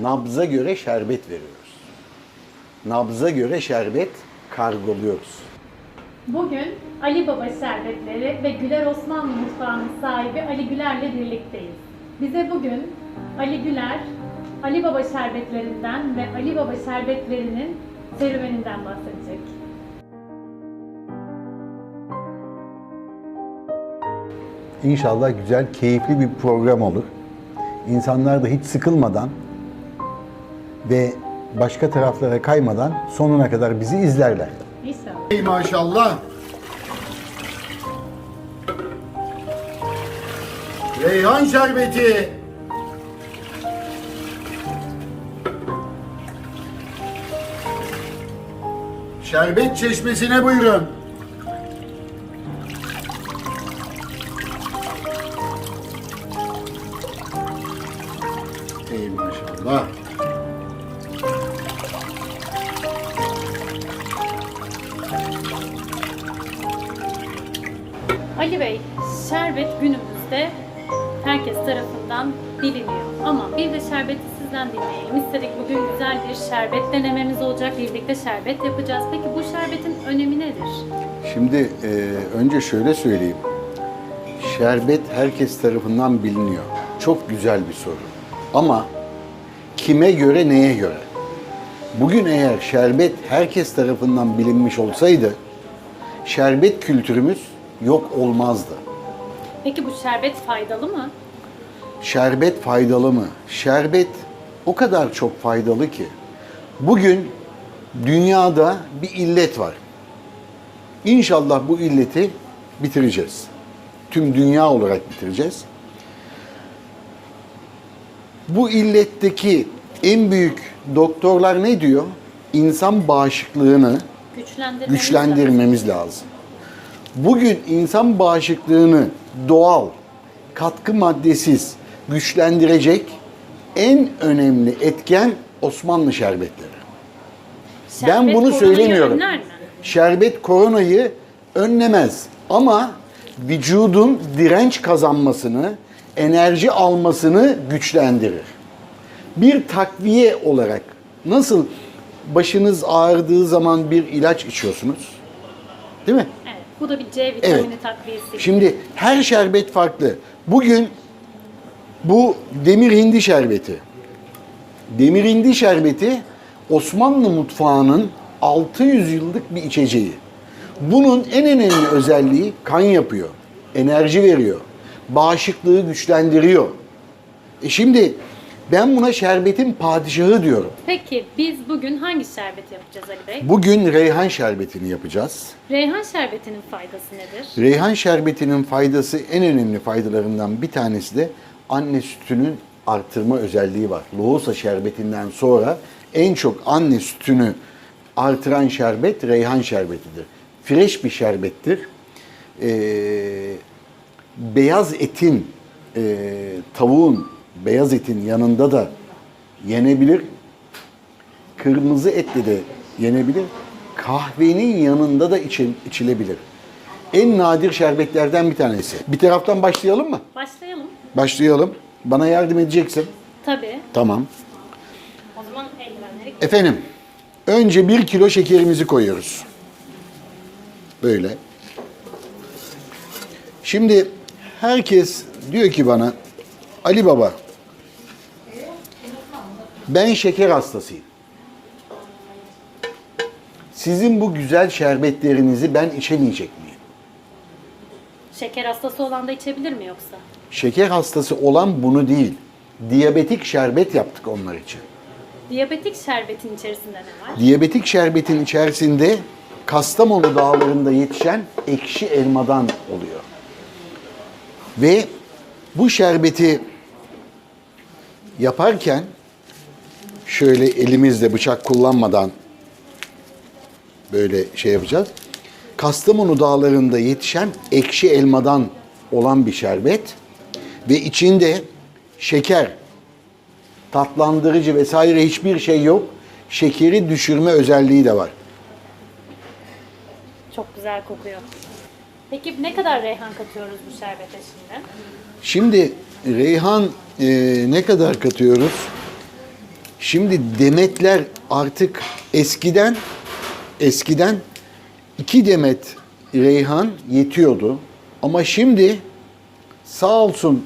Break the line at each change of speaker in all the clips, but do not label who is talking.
nabza göre şerbet veriyoruz. Nabza göre şerbet kargoluyoruz.
Bugün Ali Baba Şerbetleri ve Güler Osmanlı Mutfağı'nın sahibi Ali Güler'le birlikteyiz. Bize bugün Ali Güler, Ali Baba Şerbetlerinden ve Ali Baba Şerbetlerinin serüveninden bahsedecek.
İnşallah güzel, keyifli bir program olur. İnsanlar da hiç sıkılmadan ve başka taraflara kaymadan sonuna kadar bizi izlerler.
İnşallah.
Ey maşallah. Reyhan şerbeti. Şerbet çeşmesine buyurun. Ey maşallah.
Ali Bey, şerbet günümüzde herkes tarafından biliniyor. Ama bir de şerbeti sizden dinleyelim. İstedik bugün güzel bir şerbet denememiz olacak. Birlikte şerbet yapacağız. Peki bu şerbetin önemi nedir?
Şimdi e, önce şöyle söyleyeyim. Şerbet herkes tarafından biliniyor. Çok güzel bir soru. Ama kime göre, neye göre? Bugün eğer şerbet herkes tarafından bilinmiş olsaydı, şerbet kültürümüz yok olmazdı.
Peki bu şerbet faydalı mı?
Şerbet faydalı mı? Şerbet o kadar çok faydalı ki. Bugün dünyada bir illet var. İnşallah bu illeti bitireceğiz. Tüm dünya olarak bitireceğiz. Bu illetteki en büyük doktorlar ne diyor? İnsan bağışıklığını
Güçlendirmemiz
güçlendirmemiz lazım. Bugün insan bağışıklığını doğal, katkı maddesiz güçlendirecek en önemli etken Osmanlı şerbetleri. ben
Şerbet
bunu
koronayı
söylemiyorum. Şerbet koronayı önlemez ama vücudun direnç kazanmasını, enerji almasını güçlendirir. Bir takviye olarak nasıl başınız ağrıdığı zaman bir ilaç içiyorsunuz? Değil mi?
Evet. Bu da bir C vitamini takviyesi. gibi.
Şimdi her şerbet farklı. Bugün bu demir hindi şerbeti. Demir hindi şerbeti Osmanlı mutfağının 600 yıllık bir içeceği. Bunun en önemli özelliği kan yapıyor, enerji veriyor, bağışıklığı güçlendiriyor. E şimdi ben buna şerbetin padişahı diyorum.
Peki biz bugün hangi şerbeti yapacağız Ali Bey?
Bugün reyhan şerbetini yapacağız.
Reyhan şerbetinin faydası nedir?
Reyhan şerbetinin faydası en önemli faydalarından bir tanesi de anne sütünün artırma özelliği var. Lohusa şerbetinden sonra en çok anne sütünü artıran şerbet reyhan şerbetidir. Fresh bir şerbettir. Ee, beyaz etin, e, tavuğun beyaz etin yanında da yenebilir. Kırmızı etle de yenebilir. Kahvenin yanında da için, içilebilir. En nadir şerbetlerden bir tanesi. Bir taraftan başlayalım mı?
Başlayalım.
Başlayalım. Bana yardım edeceksin.
Tabii.
Tamam.
O zaman eldivenleri
Efendim, önce bir kilo şekerimizi koyuyoruz. Böyle. Şimdi herkes diyor ki bana, Ali Baba, ben şeker hastasıyım. Sizin bu güzel şerbetlerinizi ben içemeyecek miyim?
Şeker hastası olan da içebilir mi yoksa?
Şeker hastası olan bunu değil. Diyabetik şerbet yaptık onlar için.
Diyabetik şerbetin içerisinde ne var?
Diyabetik şerbetin içerisinde Kastamonu dağlarında yetişen ekşi elmadan oluyor. Ve bu şerbeti yaparken şöyle elimizle bıçak kullanmadan böyle şey yapacağız. Kastamonu dağlarında yetişen ekşi elmadan olan bir şerbet ve içinde şeker, tatlandırıcı vesaire hiçbir şey yok. Şekeri düşürme özelliği de var.
Çok güzel kokuyor. Peki ne kadar reyhan katıyoruz bu şerbete şimdi?
Şimdi reyhan e, ne kadar katıyoruz? Şimdi demetler artık eskiden eskiden iki demet reyhan yetiyordu. Ama şimdi sağ olsun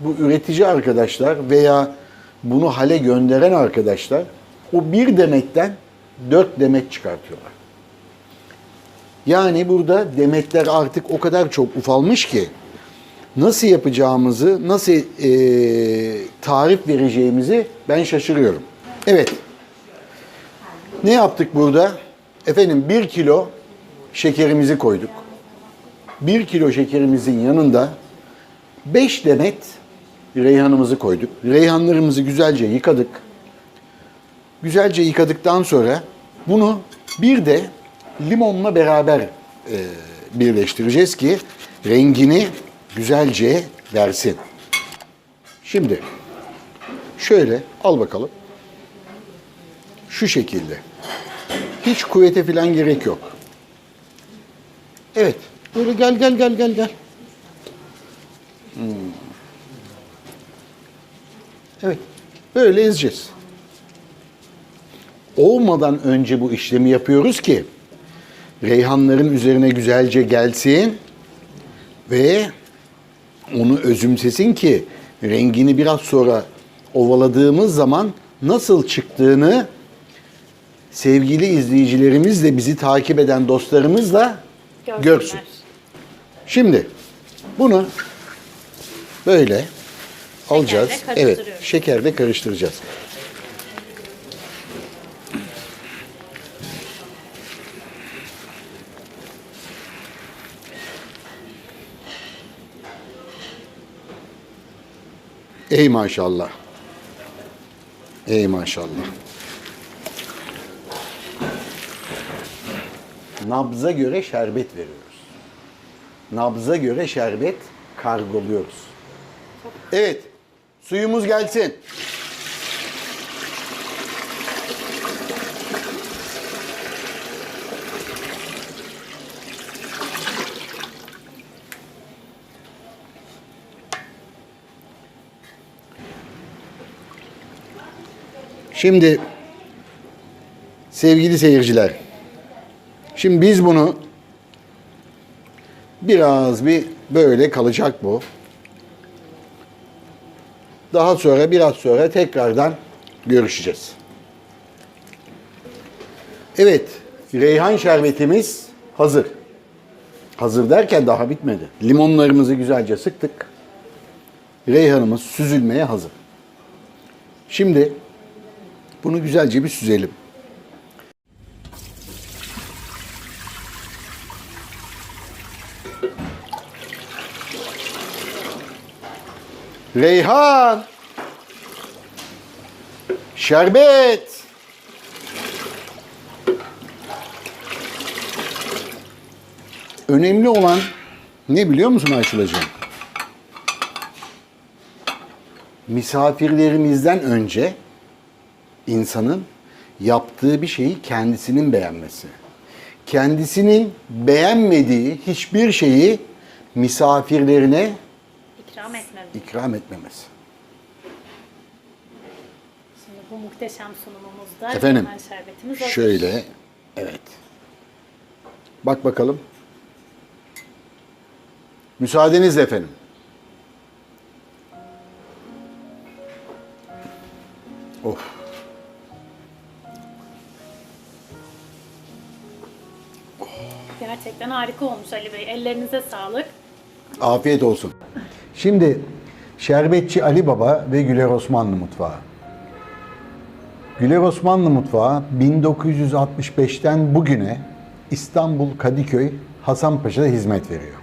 bu üretici arkadaşlar veya bunu hale gönderen arkadaşlar o bir demetten dört demet çıkartıyorlar. Yani burada demetler artık o kadar çok ufalmış ki nasıl yapacağımızı, nasıl eee, tarif vereceğimizi ben şaşırıyorum. Evet. Ne yaptık burada? Efendim bir kilo şekerimizi koyduk. Bir kilo şekerimizin yanında 5 demet reyhanımızı koyduk. Reyhanlarımızı güzelce yıkadık. Güzelce yıkadıktan sonra bunu bir de limonla beraber e, birleştireceğiz ki rengini güzelce versin. Şimdi şöyle al bakalım. Şu şekilde. Hiç kuvvete falan gerek yok. Evet. Böyle gel gel gel gel gel. Hmm. Evet. Böyle ezeceğiz. Olmadan önce bu işlemi yapıyoruz ki reyhanların üzerine güzelce gelsin ve onu özümsesin ki rengini biraz sonra ovaladığımız zaman nasıl çıktığını sevgili izleyicilerimiz de bizi takip eden dostlarımız da görsün. Şimdi bunu böyle alacağız. Evet, şekerle karıştıracağız. Ey maşallah. Ey maşallah. Nabza göre şerbet veriyoruz. Nabza göre şerbet kargoluyoruz. Evet. Suyumuz gelsin. Şimdi sevgili seyirciler. Şimdi biz bunu biraz bir böyle kalacak bu. Daha sonra biraz sonra tekrardan görüşeceğiz. Evet, reyhan şerbetimiz hazır. Hazır derken daha bitmedi. Limonlarımızı güzelce sıktık. Reyhanımız süzülmeye hazır. Şimdi bunu güzelce bir süzelim. Reyhan. Şerbet. Önemli olan ne biliyor musun Ayşulacığım? Misafirlerimizden önce insanın yaptığı bir şeyi kendisinin beğenmesi. Kendisinin beğenmediği hiçbir şeyi misafirlerine
İkram etmemiz.
ikram etmemesi.
Şimdi bu muhteşem sunumumuzda
Efendim,
reyhan şerbetimiz hazır.
Şöyle, evet. Bak bakalım. Müsaadenizle efendim. Of.
Gerçekten harika olmuş Ali Bey. Ellerinize sağlık.
Afiyet olsun. Şimdi Şerbetçi Ali Baba ve Güler Osmanlı Mutfağı. Güler Osmanlı Mutfağı 1965'ten bugüne İstanbul Kadıköy Hasanpaşa'da hizmet veriyor.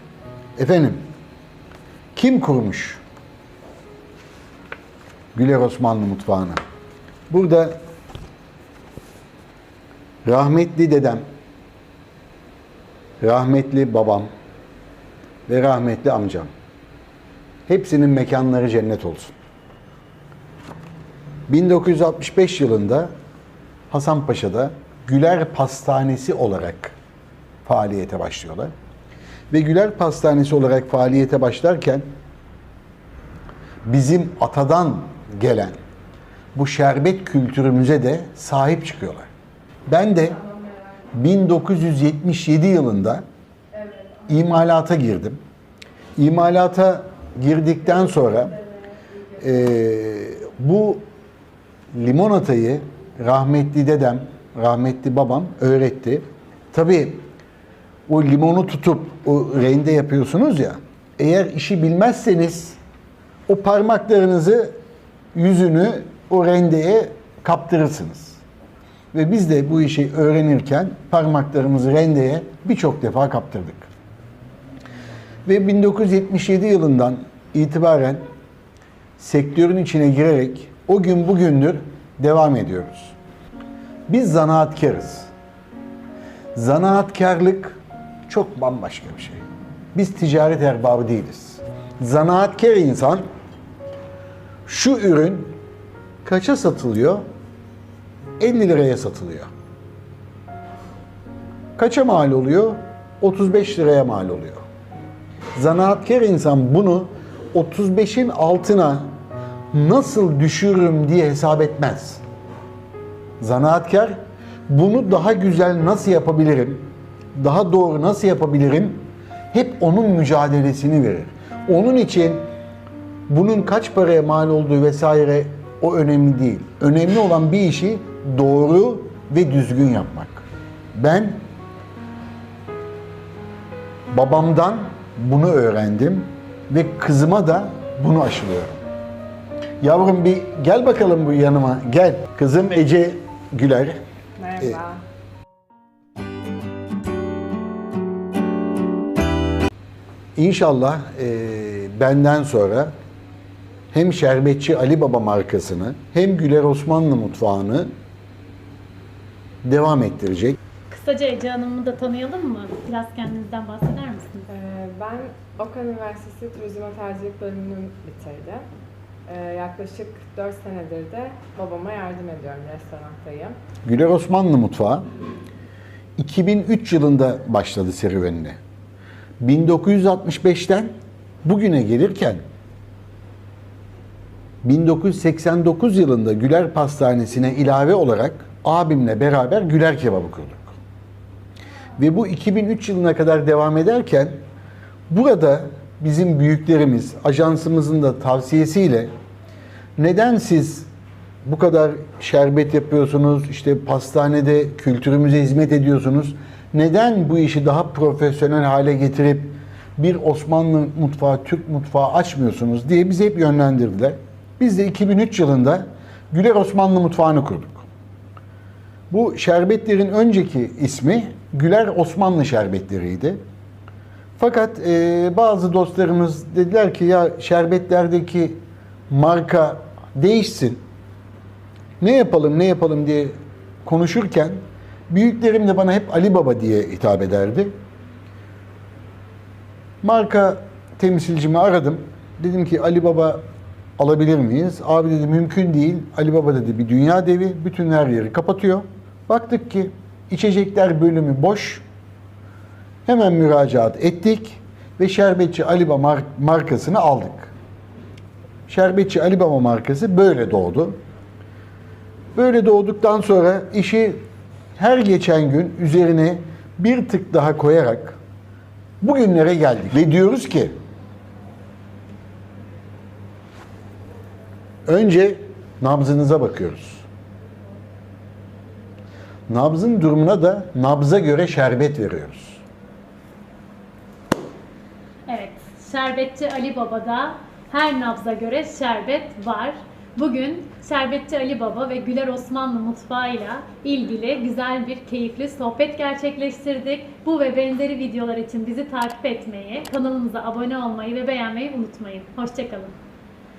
Efendim, kim kurmuş Güler Osmanlı Mutfağı'nı? Burada rahmetli dedem, rahmetli babam, ve rahmetli amcam. Hepsinin mekanları cennet olsun. 1965 yılında Hasanpaşa'da Güler Pastanesi olarak faaliyete başlıyorlar. Ve Güler Pastanesi olarak faaliyete başlarken bizim atadan gelen bu şerbet kültürümüze de sahip çıkıyorlar. Ben de 1977 yılında imalata girdim. İmalata girdikten sonra eee, bu limonatayı rahmetli dedem, rahmetli babam öğretti. Tabii o limonu tutup o rende yapıyorsunuz ya. Eğer işi bilmezseniz o parmaklarınızı, yüzünü o rendeye kaptırırsınız. Ve biz de bu işi öğrenirken parmaklarımızı rendeye birçok defa kaptırdık. Ve 1977 yılından itibaren sektörün içine girerek o gün bugündür devam ediyoruz. Biz zanaatkarız. Zanaatkarlık çok bambaşka bir şey. Biz ticaret erbabı değiliz. Zanaatkar insan şu ürün kaça satılıyor? 50 liraya satılıyor. Kaça mal oluyor? 35 liraya mal oluyor. Zanaatkar insan bunu 35'in altına nasıl düşürürüm diye hesap etmez. Zanaatkar bunu daha güzel nasıl yapabilirim, daha doğru nasıl yapabilirim hep onun mücadelesini verir. Onun için bunun kaç paraya mal olduğu vesaire o önemli değil. Önemli olan bir işi doğru ve düzgün yapmak. Ben babamdan bunu öğrendim ve kızıma da bunu aşılıyorum. Yavrum bir gel bakalım bu yanıma. Gel. Kızım Ece Güler.
Merhaba.
İnşallah e, benden sonra hem Şerbetçi Ali Baba markasını hem Güler Osmanlı mutfağını devam ettirecek.
Kısaca Ece Hanım'ı da tanıyalım mı? Biraz kendinizden bahseder misiniz?
Ee, ben Okan Üniversitesi Turizm Otelcilik bölümünü bitirdim. Ee, yaklaşık 4 senedir de babama yardım ediyorum, restoranttayım.
Güler Osmanlı mutfağı 2003 yılında başladı serüvenine. 1965'ten bugüne gelirken 1989 yılında Güler Pastanesi'ne ilave olarak abimle beraber Güler Kebabı kurduk. Ve bu 2003 yılına kadar devam ederken burada bizim büyüklerimiz, ajansımızın da tavsiyesiyle neden siz bu kadar şerbet yapıyorsunuz, işte pastanede kültürümüze hizmet ediyorsunuz. Neden bu işi daha profesyonel hale getirip bir Osmanlı mutfağı, Türk mutfağı açmıyorsunuz diye bizi hep yönlendirdiler. Biz de 2003 yılında Güler Osmanlı mutfağını kurduk. Bu şerbetlerin önceki ismi Güler Osmanlı şerbetleriydi. Fakat e, bazı dostlarımız dediler ki ya şerbetlerdeki marka değişsin. Ne yapalım ne yapalım diye konuşurken büyüklerim de bana hep Ali Baba diye hitap ederdi. Marka temsilcimi aradım. Dedim ki Ali Baba alabilir miyiz? Abi dedi mümkün değil. Ali Baba dedi bir dünya devi. Bütün her yeri kapatıyor. Baktık ki içecekler bölümü boş. Hemen müracaat ettik ve Şerbetçi Ali Baba mar- markasını aldık. Şerbetçi Ali Baba markası böyle doğdu. Böyle doğduktan sonra işi her geçen gün üzerine bir tık daha koyarak bugünlere geldik. Ve diyoruz ki önce nabzınıza bakıyoruz. Nabzın durumuna da nabza göre şerbet veriyoruz.
Evet, Şerbetçi Ali Baba'da her nabza göre şerbet var. Bugün Şerbetçi Ali Baba ve Güler Osmanlı mutfağıyla ilgili güzel bir keyifli sohbet gerçekleştirdik. Bu ve benzeri videolar için bizi takip etmeyi, kanalımıza abone olmayı ve beğenmeyi unutmayın. Hoşçakalın.